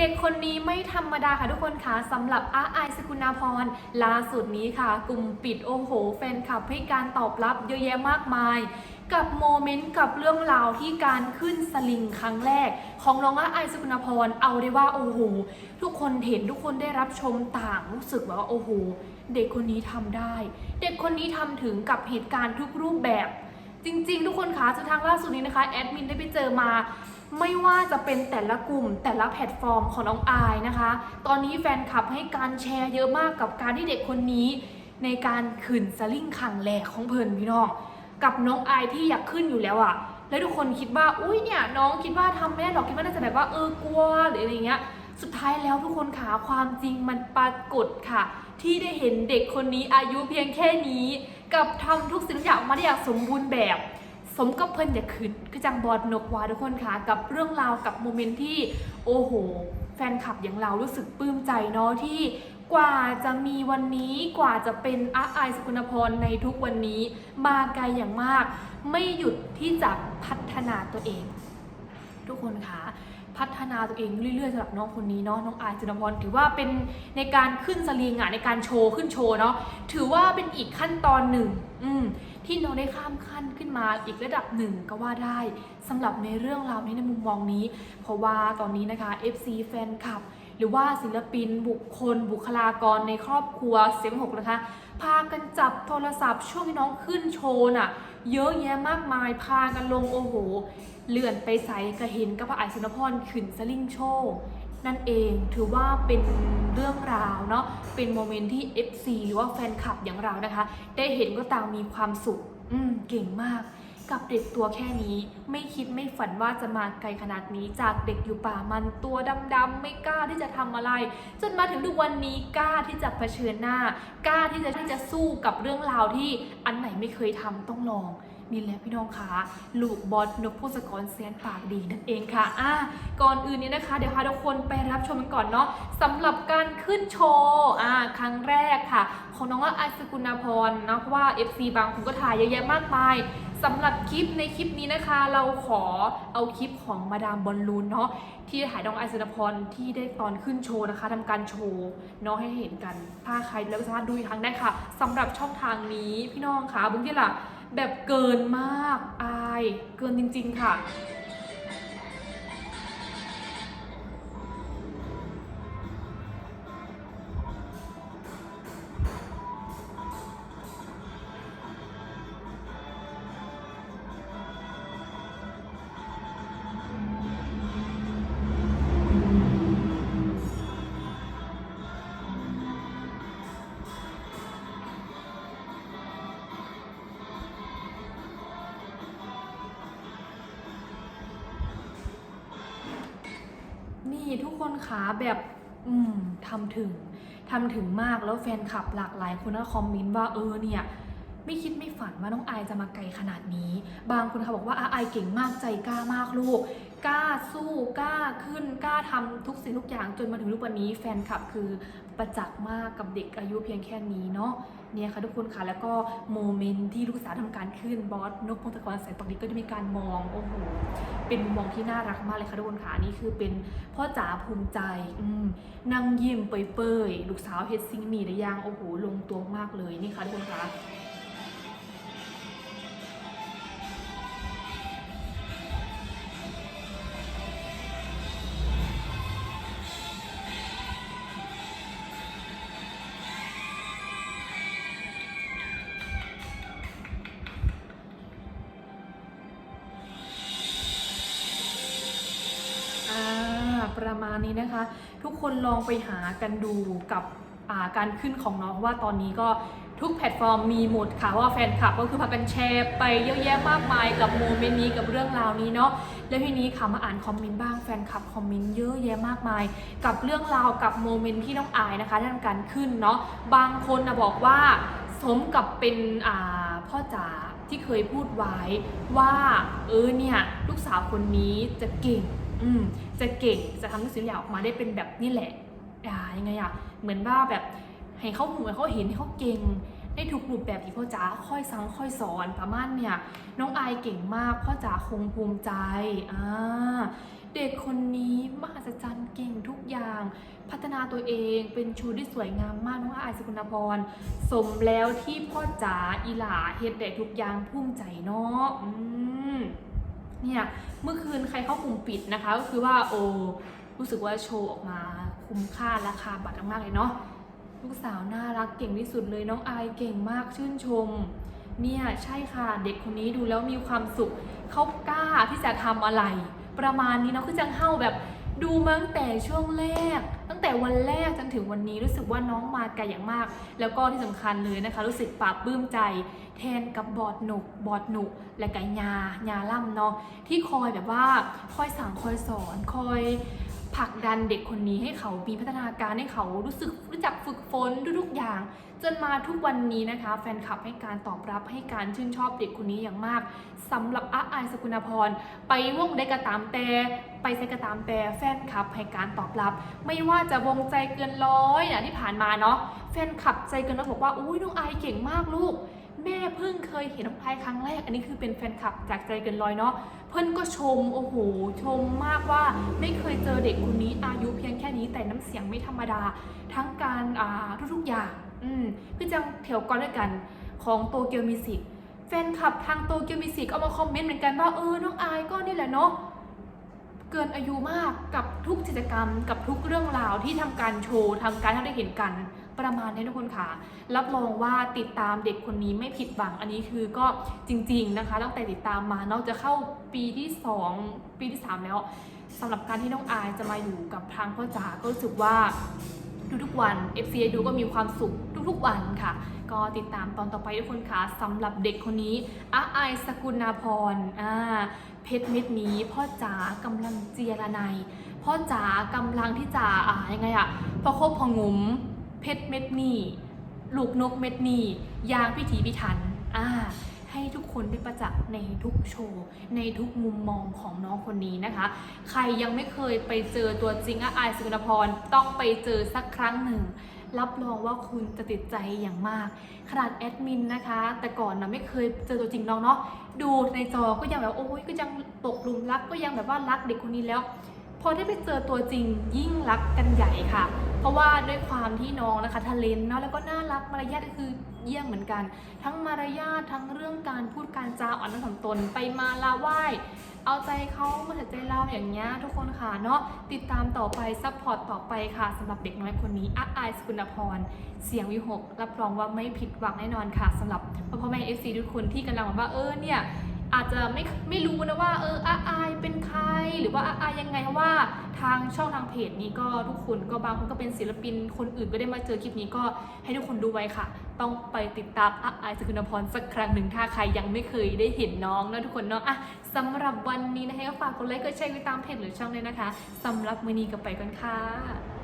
เด็กคนนี้ไม่ธรรมดาค่ะทุกคนค่ะสำหรับอาไอสกุณาพรล่าสุดนี้ค่ะ กลุ่มปิดโอ้โหแฟนคลับให้การตอบรับเยอะแยะมากมาย กับโมเมนต์กับเรื่องราวที่การขึ้นสลิงครั้งแรก ของน้องอาไอสกุณาพรเอาได้ว่าโอ้โหทุกคนเห็นทุกคนได้รับชมต่างรู้สึกว่าโอ้โหเด็กคนนี้ทำได้ เด็กคนนี้ทำถึงกับเหตุการณ์ทุกรูปแบบ จริง ๆ ทุกคนคะจนทางล่าสุดนี้นะคะแอดมินได้ไปเจอมา ไม่ว่าจะเป็นแต่ละกลุ่มแต่ละแพลตฟอร์มของน้องอายนะคะ ตอนนี้แฟนคลับให้การแชร์เยอะมากกับการที่เด็กคนนี้ ในการขึ้นสลิงขังแหลกของเพลินพี่น้อง กับน้องอายที่อยากขึ้นอยู่แล้วอะแล้วทุกคนคิดว่า อุ้ยเนี่ยน้องคิดว่าทำไม่ได้หรอกคิดว่าน่าจะแบบว่าเออกลัวหรืออะไรเงี้ย สุดท้ายแล้วทุกคนขาความจริงมันปรากฏค่ะ ที่ได้เห็นเด็กคนนี้อายุเพียงแค่นี้ กับทำทุกสิ่งทุกอย่างมาได้อย่างสมบูรณ์แบบ สมกับเพิ่นอย่าขึ้นคือจังบอดนกวาทุกคนค่ะ กับเรื่องราวกับโมเมนต์ที่โอ้โห แฟนคลับอย่างเรารู้สึกปลื้มใจเนาะที่กว่าจะมีวันนี้กว่าจะเป็นอาไอสกุณพรในทุกวันนี้ มาไกลอย่างมาก ไม่หยุดที่จะพัฒนาตัวเอง ทุกคนคะ พัฒนาตัวเองเรื่อยๆสำหรับน้องคนนี้เนาะน้องอายจุนพรถือว่าเป็นในการขึ้นสลิงอะในการโชว์ขึ้นโชว์เนาะถือว่าเป็นอีกขั้นตอนหนึ่งอืมที่น้องได้ข้ามขั้นขึ้นมาอีกระดับหนึ่งก็ว่าได้สำหรับในเรื่องราวนี้ในมุมมองนี้ เพราะว่าตอนนี้นะคะ FC แฟนคลับ หรือว่าศิลปิน บุคคล บุคลากรในครอบครัวเสียงหกนะคะ พากันจับโทรศัพท์ช่วงที่น้องขึ้นโชว์น่ะ เยอะแยะมากมายพากันลงโอ้โห เลื่อนไปใส่กระเห็นกับพระไอสุนพรขึ้นสลิงโชว์นั่นเองถือว่าเป็นเรื่องราวเนาะเป็นโมเมนต์ที่ FC หรือว่าแฟนคลับอย่างเรานะคะ ได้เห็นก็ต่างมีความสุข อืมเก่งมาก กับเด็กตัวแค่นี้ ไม่คิดไม่ฝันว่าจะมาไกลขนาดนี้ จากเด็กอยู่ป่ามันตัวดำๆไม่กล้าที่จะทำอะไร จนมาถึงทุกวันนี้กล้าที่จะเผชิญหน้ากล้าที่จะที่จะสู้กับเรื่องราวที่อันไหนไม่เคยทำต้องลองนี่แหละพี่น้องคะลูกบอสนกพงศกรเซียนปากดีนั่นเองค่ะอะก่อนอื่นนี้นะคะ เดี๋ยวพาทุกคนไปรับชมกันก่อนเนาะสำหรับการขึ้นโชว์อ่าครั้งแรกค่ะ ของน้องว่าไอสกุณาพรนะเพราะว่า FC บางคนก็ถ่ายเยอะแยะมากมาย สำหรับคลิปในคลิปนี้นะคะ เราขอเอาคลิปของมาดามบอลลูนเนาะที่ถ่ายน้องไอซ์นพรที่ได้ตอนขึ้นโชว์นะคะทำการโชว์เนาะให้เห็นกัน ถ้าใครแล้วสามารถดูอีกครั้งได้ค่ะสำหรับช่องทางนี้พี่น้องค่ะบุ้งที่ล่ะแบบเกินมากอาย เกินจริง ๆ ค่ะ ทุกคนขาแบบอืมทำถึงทำถึงมากแล้วแฟนคลับหลากหลายคนก็คอมเมนต์ว่าเออเนี่ยไม่คิดไม่ฝันว่าน้องไอจะมาไกลขนาดนี้ บางคนเขาบอกว่าอาอเก่งมากใจกล้ามากลูก กล้าสู้กล้าขึ้นกล้าทำทุกสิ่งทุกอย่างจนมาถึงทุกวันนี้ แฟนคลับคือประจักษ์มากกับเด็กอายุเพียงแค่นี้เนาะ เนี่ยค่ะทุกคนค่ะแล้วก็โมเมนต์ที่ลูกสาวทำการขึ้นบอสนกพงศกรแสงปกดีก็จะมีการมองโอ้โหเป็นมุมมองที่น่ารักมากเลยค่ะทุกคนค่ะนี่คือเป็นพ่อจ๋าภูมิใจอืนั่งยิ้มเปยๆลูกสาวเฮ็ดซิงนี่ได้ยางโอ้โหลงตัวมากเลยนี่ค่ะทุกคนค่ะ ประมาณนี้นะคะ ทุกคนลองไปหากันดูกับาการขึ้นของน้องว่าตอนนี้ก็ทุกแพลตฟอร์มมีหมดค่ะว่าแฟนคลับก็คือพากันแชร์ไปเยอะแยะมากมายกับโมเมนต์นี้กับเรื่องราวนี้เนาะแล้วทีนี้ค่ะมาอ่านคอมเมนต์บ้างแฟนคลับคอมเมนต์เยอะแยะมากมาย กับเรื่องราวกับโมเมนต์ที่น้องอายนะคะที่ทำการขึ้นเนาะบางคนนะบอกว่าสมกับเป็นพ่อจ๋าที่เคยพูดไว้ว่าเออเนี่ยลูกสาวคนนี้จะเก่ง อืมจะเก่งจะทำทุกสิ่งทุกอย่างออกมาได้เป็นแบบนี่แหละอ่ายังไงอะเหมือนว่าแบบให้เขาหูให้เขาเห็นให้เขาเก่งได้ถูกรูปแบบที่พ่อจ๋าค่อยสั่งค่อยสอนประมาณเนี่ยน้องอายเก่งมากพ่อจ๋าคงภูมิใจอ่าเด็กคนนี้มหัศจรรย์เก่งทุกอย่าง พัฒนาตัวเองเป็นชูที่สวยงามมากน้องอายสกุลพรสมแล้วที่พ่อจ๋าอีหลาเฮ็ดได้ทุกอย่างภูมิใจเนาะอืม เนี่ยเมื่อคืนใครเข้ากลุ่มปิดนะคะ ก็คือว่าโอรู้สึกว่าโชว์ออกมาคุ้มค่าราคาบัตรมากเลยเนาะลูกสาวน่ารักเก่งที่สุดเลยน้องอายเก่งมากชื่นชม เนี่ยใช่ค่ะเด็กคนนี้ดูแล้วมีความสุขเขากล้าที่จะทำอะไร ประมาณนี้เนาะคือจังเฮ้าแบบดูมาตั้งแต่ช่วงแรก งแต่วันแรกจนถึงวันนี้รู้สึกว่าน้องมาไกลอย่างมาก แล้วก็ที่สำคัญเลยนะคะ รู้สึกปราบปลื้มใจ แทนกับบอดหนุกบอดหนุกและกัยายาล่ำเนาะที่คอยแบบว่าคอยสั่งคอยสอนคอย ผลักดันเด็กคนนี้ให้เขามีพัฒนาการให้เขารู้สึกรู้จักฝึกฝนทุกๆอย่าง จนมาทุกวันนี้นะคะ แฟนคลับให้การตอบรับให้การชื่นชอบเด็กคนนี้อย่างมากสำหรับอาอายสกุณพร ไปวงได้กระตามแต่ไปใส่กระตามแต่แฟนคลับให้การตอบรับ ไม่ว่าจะวงใจเกินร้อยนะที่ผ่านมาเนาะแฟนคลับใจเกินร้อยบอกว่าอุ้ยน้องอายเก่งมากลูก แม่เพิ่งเคยเห็นน้องอายครั้งแรก อันนี้คือเป็นแฟนคลับจากใจเกินร้อยเนาะเพิ่นก็ชมโอ้โหชมมากว่าไม่เคยเจอเด็กคนนี้อายุเพียงแค่นี้แต่น้ำเสียงไม่ธรรมดา ทั้งการอ่าทุกๆอย่างอืมคือจังแถวก่อนด้วยกันของโตเกียวมิสิกแฟนคลับทางโตเกียวมิสิกเอามาคอมเมนต์เหมือนกันว่าเออน้องอายก็นี่แหละเนาะเกินอายุมากกับทุกกิจกรรมกับทุกเรื่องราวที่ทำการโชว์ทำการให้ได้เห็นกัน ประมาณนี้ทุกคนค่ะ รับรองว่าติดตามเด็กคนนี้ไม่ผิดหวังอันนี้คือก็จริง ๆนะคะ ตั้งแต่ติดตามมานอกจะเข้าปีที่ 2 ปีที่ 3 แล้วสำหรับการที่น้องอายจะมาอยู่กับทางพ่อจ๋าก็รู้สึกว่าดูทุกวัน FC ดูก็มีความสุขทุกๆวันค่ะ ก็ติดตามตอนต่อไปทุกคนค่ะสำหรับเด็กคนนี้อาไอายสกุลนาพรอ่าเพชรเม็ดนี้พ่อจ๋ากำลังเจียระไนยพ่อจ๋ากำลังที่จะอ่ายังไงอะพอคบพองุม เพชรเม็ดนี้ลูกนกเม็ดนี้ยางพิถีพิถันอ่าให้ทุกคนได้ประจักษ์ในทุกโชว์ ในทุกมุมมองของน้องคนนี้นะคะ ใครยังไม่เคยไปเจอตัวจริงอาอายสุนพรต้องไปเจอสักครั้งหนึ่ง รับรองว่าคุณจะติดใจอย่างมาก ขนาดแอดมินนะคะ แต่ก่อนนะไม่เคยเจอตัวจริงน้องเนาะดูในจอก็ยังแบบโอ้ยก็ยังตกหลุมรักก็ยังแบบว่ารักเด็กคนนี้แล้ว พอได้ไปเจอตัวจริงยิ่งรักกันใหญ่ค่ะ เพราะว่าด้วยความที่น้องนะคะทะเลนเนาะแล้วก็น่ารักมารยาทก็คือเยี่ยมเหมือนกัน ทั้งมารยาททั้งเรื่องการพูดการจาอ่อนน้อมถ่อมตนไปมาลาไหว้เอาใจเขามาถึงใจเราอย่างเงี้ยทุกคนค่ะเนาะติดตามต่อไปซัพพอร์ตต่อไปค่ะสำหรับเด็กน้อยคนนี้อาอายสกุลพร เสียงวิหกรับรองว่าไม่ผิดหวังแน่นอนค่ะสำหรับพ่อแม่เอฟซีทุกคนที่กำลังแบบว่าเออเนี่ย อาจจะไม่ไม่รู้นะว่า เอออาอายเป็นใครหรือว่าอาอายยังไงเพราะว่าทางช่องทางเพจนี้ก็ทุกคนก็บางคนก็เป็นศิลปินคนอื่นก็ได้มาเจอคลิปนี้ก็ให้ทุกคนดูไว้ค่ะ ต้องไปติดตามอาอายสกุลพรสักครั้งหนึ่งถ้าใครยังไม่เคยได้เห็นน้องนะทุกคนเนาะอะสำหรับวันนี้นะคะก็ฝากกดไลค์กดแชร์ไปตามเพจหรือช่องเลยนะคะสำหรับมือนี้ก็ไปกันค่ะ